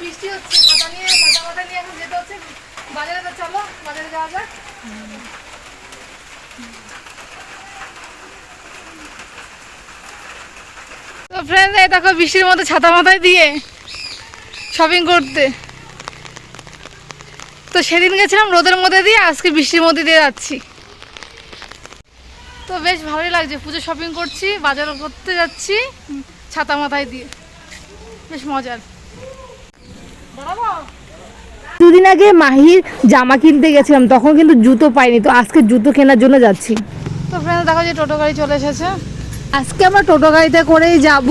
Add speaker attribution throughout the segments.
Speaker 1: বৃষ্টি হচ্ছে নিয়ে মাথা নিয়ে এখন যেতে হচ্ছে। বাজারে তো চলো, বাজারে যাওয়া যাক। দেখো বৃষ্টির মধ্যে ছাতা মাথায় দিয়ে শপিং করতে। তো সেদিন গেছিলাম রোদের মধ্যে দিয়ে, আজকে বৃষ্টির মধ্যে দিয়ে যাচ্ছি। তো বেশ ভালোই লাগছে, পুজো শপিং করছি বাজার করতে যাচ্ছি, ছাতা মাথায় দিয়ে। বেশ মজার।
Speaker 2: দুদিন আগে মাহির জামা কিনতে গেছিলাম তখন কিন্তু জুতো পাইনি তো আজকে জুতো কেনার জন্য যাচ্ছি।
Speaker 1: তো ফ্রেন্ড দেখো যে টোটো গাড়ি চলে এসেছে।
Speaker 2: আজকে আমরা টোটো গাড়িতে করেই যাব।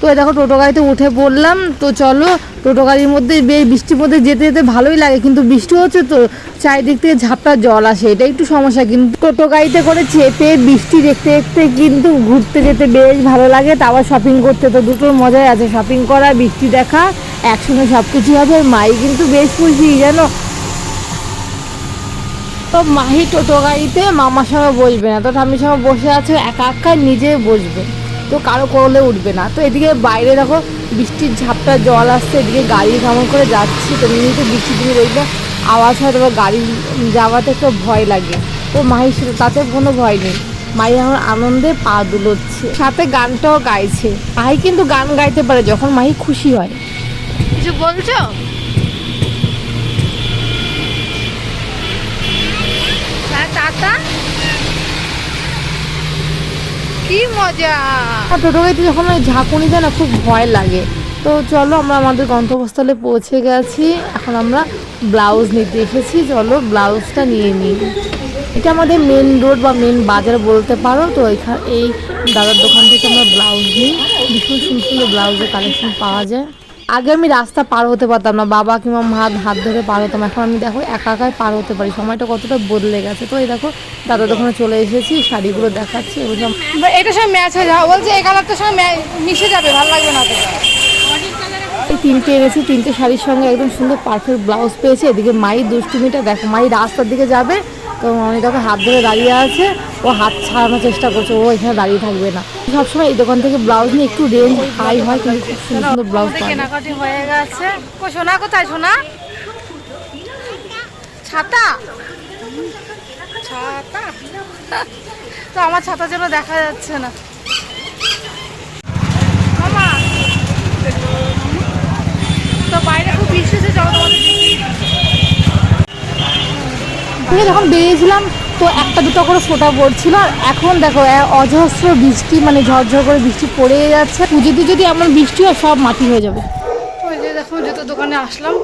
Speaker 2: তো এই দেখো টোটো গাড়িতে উঠে পড়লাম তো চলো টোটো গাড়ির মধ্যে বৃষ্টির মধ্যে যেতে যেতে ভালোই লাগে কিন্তু বৃষ্টি হচ্ছে তো চারিদিক থেকে ঝাপটা জল আসে এটা একটু সমস্যা কিন্তু টোটো গাড়িতে করে চেপে বৃষ্টি দেখতে দেখতে কিন্তু ঘুরতে যেতে বেশ ভালো লাগে তারপর শপিং করতে তো দুটোর মজাই আছে শপিং করা বৃষ্টি দেখা একসঙ্গে সব কিছু হবে মাই কিন্তু বেশ খুশি, জানো? তো মাহি টোটো গাড়িতে মামার সঙ্গে বসবে না, তো ঠাম্মির সঙ্গে বসে আছে, একা একা নিজে বসবে। তো কারও কোলে উঠবে না। তো এদিকে বাইরে দেখো, বৃষ্টির ঝাপটা জল আসছে, এদিকে গাড়ি ভ্রমণ করে যাচ্ছি, তো এমনিতে বৃষ্টির দিকে দেখবে, আওয়াজ হয় তারপর গাড়ি যাওয়াতে একটু ভয় লাগে। তো মাহি সেটা- তাতে কোনো ভয় নেই। মাই এখন আনন্দে পা দুলোচ্ছে। সাথে গানটাও গাইছে। মাহি কিন্তু গান গাইতে পারে, যখন মাহি খুশি হয়।
Speaker 1: কিছু বলছো? হ্যাঁ কি মজা!
Speaker 2: টোটো গাড়িতে যখন ওই ঝাঁকুনি দেয় না খুব ভয় লাগে। তো চলো আমরা আমাদের গন্তব্যস্থলে পৌঁছে গেছি। এখন আমরা ব্লাউজ নিতে এসেছি। চলো ব্লাউজটা নিয়ে নিই এটা আমাদের মেন রোড বা মেন বাজার বলতে পারো। তো এখানে এই দাদার দোকান থেকে আমরা ব্লাউজ নিই। ভীষণ সুন্দর সুন্দর ব্লাউজের কালেকশন পাওয়া যায়। আগে আমি রাস্তা পার হতে পারতাম না বাবা কিংবা মা হাত ধরে পার হতাম। এখন আমি দেখো একা একাই পার হতে পারি। সময়টা কতটা বদলে গেছে। তো এই দেখো দাদার দোকানে চলে এসেছি শাড়িগুলো দেখাচ্ছি সব
Speaker 1: এটার সঙ্গে ম্যাচ হয়ে যাওয়া বলছে এই কালারটার সঙ্গে মিশে যাবে ভালো লাগবে না তো।
Speaker 2: এই তিনটে এনেছি তিনটে শাড়ির সঙ্গে একদম সুন্দর পারফেক্ট ব্লাউজ পেয়েছি। এদিকে মাই দুষ্টুমিটা দেখো মাই রাস্তার দিকে যাবে। তো মমিতাকে হাত ধরে দাঁড়িয়ে আছে ও হাত ছাড়ানোর চেষ্টা করছে ও এখানে দাঁড়িয়ে থাকবে না। সবসময় এই দোকান থেকে ব্লাউজ নিয়ে একটু রেঞ্জ হাই হয় কিন্তু খুব সুন্দর সুন্দর ব্লাউজ
Speaker 1: কেনাকাটি হয়ে গেছে। সোনা কোথায় সোনা? ছাতা? ছাতা? তো আমার ছাতা যেন দেখা যাচ্ছে না মামা তো বাইরে খুব বৃষ্টি হচ্ছে চলো তোমাদের দেখি
Speaker 2: থেকে যখন বেরিয়েছিলাম তো একটা দুটো করে ফোঁটা পড়ছিল। আর এখন দেখো অজস্র বৃষ্টি মানে ঝরঝর করে বৃষ্টি পড়ে যাচ্ছে। পুজোতে যদি এমন বৃষ্টি হয় সব মাটি হয়ে যাবে।
Speaker 1: ওই যে দেখো জুতো দোকানে আসলাম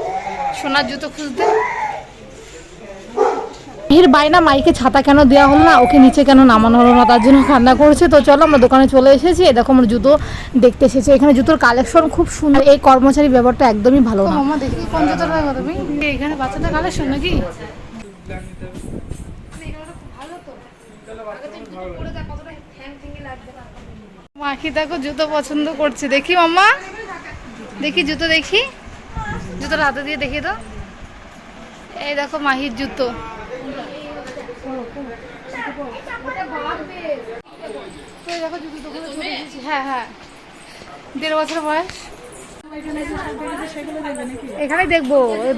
Speaker 1: সোনার জুতো খুঁজতে।
Speaker 2: এর বাইনা মাইকে ছাতা কেন দেওয়া হলো না? ওকে নিচে কেন নামানো হলো না? তার জন্য কান্না করেছে। তো চলো আমরা দোকানে চলে এসেছি। দেখো আমরা জুতো দেখতে এসেছি। এখানে জুতোর কালেকশন খুব সুন্দর। এই কর্মচারী ব্যাপারটা একদমই ভালো না।
Speaker 1: দেখি কোন দেখো তুমি? এখানে বাচ্চাদের কালেকশন নাকি? মাখি দেখো জুতো পছন্দ করছে। দেখি মাম্মা। দেখি জুতো দেখি। জুতোর হাতে দিয়ে দেখি তো এই দেখো মাহির জুতো। দেখো জুতো হ্যাঁ হ্যাঁ। দেড় বছর বয়স। এখানে দেখব,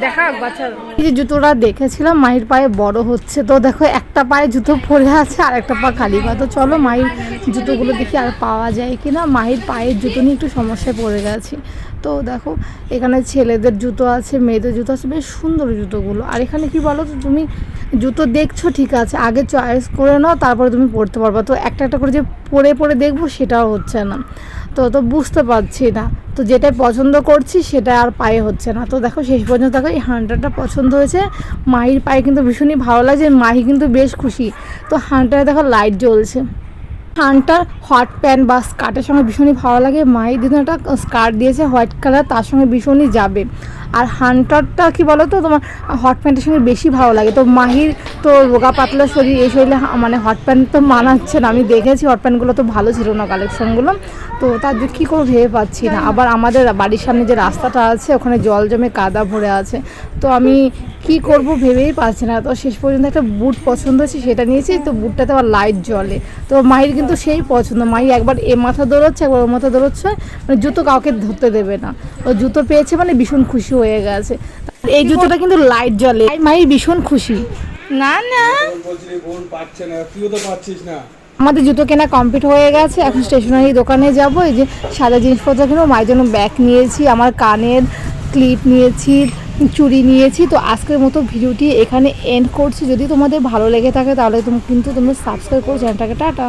Speaker 1: দেখা বাচ্চার।
Speaker 2: এই জুতোটা দেখেছিলাম, মাহির পায়ে বড় হচ্ছে। তো দেখো, একটা পায়ে জুতো পরে আছে আর একটা পা খালি। পা তো চলো মাহির জুতোগুলো দেখি আর পাওয়া যায় কি না মাহির পায়ের জুতো নিয়ে একটু সমস্যায় পড়ে গেছি। তো দেখো, এখানে ছেলেদের জুতো আছে, মেয়েদের জুতো আছে, বেশ সুন্দর জুতোগুলো। আর এখানে কি বলো তো, তুমি জুতো দেখছ, ঠিক আছে। আগে চয়েস করে নাও, তারপরে তুমি পড়তে পারবা। তো একটা একটা করে যে পরে পরে দেখব, সেটাও হচ্ছে না। তো তো বুঝতে পারছি না। তো যেটা পছন্দ করছি সেটা আর পায়ে হচ্ছে না। তো দেখো শেষ পর্যন্ত দেখো এই হান্টারটা পছন্দ হয়েছে। মাহির পায়ে কিন্তু ভীষণই ভালো লাগছে মাহি কিন্তু বেশ খুশি। তো হান্টারে দেখো লাইট জ্বলছে। হান্টার হট প্যান্ট বা স্কার্টের সঙ্গে ভীষণই ভালো লাগে। মাহির দিন একটা স্কার্ট দিয়েছে, হোয়াইট কালার, তার সঙ্গে ভীষণই যাবে। আর হান্টারটা কি বলো তো তোমার হট প্যান্টের সঙ্গে বেশি ভালো লাগে। তো মাহির তো রোগা পাতলা শরীর, এই শরীরে মানে হট প্যান্ট তো মানাচ্ছে না। আমি দেখেছি হট প্যান্টগুলো তো ভালো ছিল না কালেকশনগুলো। তো তার জন্য কী করে ভেবে পাচ্ছি না। আবার আমাদের বাড়ির সামনে যে রাস্তাটা আছে, ওখানে জল জমে কাদা ভরে আছে। তো আমি কি করব ভেবেই পাচ্ছি না। তো শেষ পর্যন্ত একটা বুট পছন্দ হয়েছে সেটা নিয়েছি। তো বুটটাতে আবার লাইট জ্বলে। তো মাহির কিন্তু সেই পছন্দ। মাহি একবার এ মাথা দৌড়চ্ছে একবার ও মাথা দৌড়চ্ছে মানে জুতো কাউকে ধরতে দেবে না। ও জুতো পেয়েছে মানে ভীষণ খুশি হয়ে গেছে। এই জুতোটা কিন্তু লাইট জ্বলে। তাই মাহি ভীষণ খুশি।
Speaker 1: না
Speaker 3: না।
Speaker 2: আমাদের জুতো কেনা কমপ্লিট হয়ে গেছে। এখন স্টেশনারি দোকানে যাব। এই যে সাদা জিনিসপত্র কিনবো। মায়ের জন্য ব্যাগ নিয়েছি আমার কানের ক্লিপ নিয়েছি চুড়ি নিয়েছি, তো আজকের মতো ভিডিওটি এখানে এন্ড করছি। যদি তোমাদের ভালো লেগে থাকে তাহলে তুমি কিন্তু তোমরা সাবস্ক্রাইব করো, চ্যানেলটাকে, টাটা।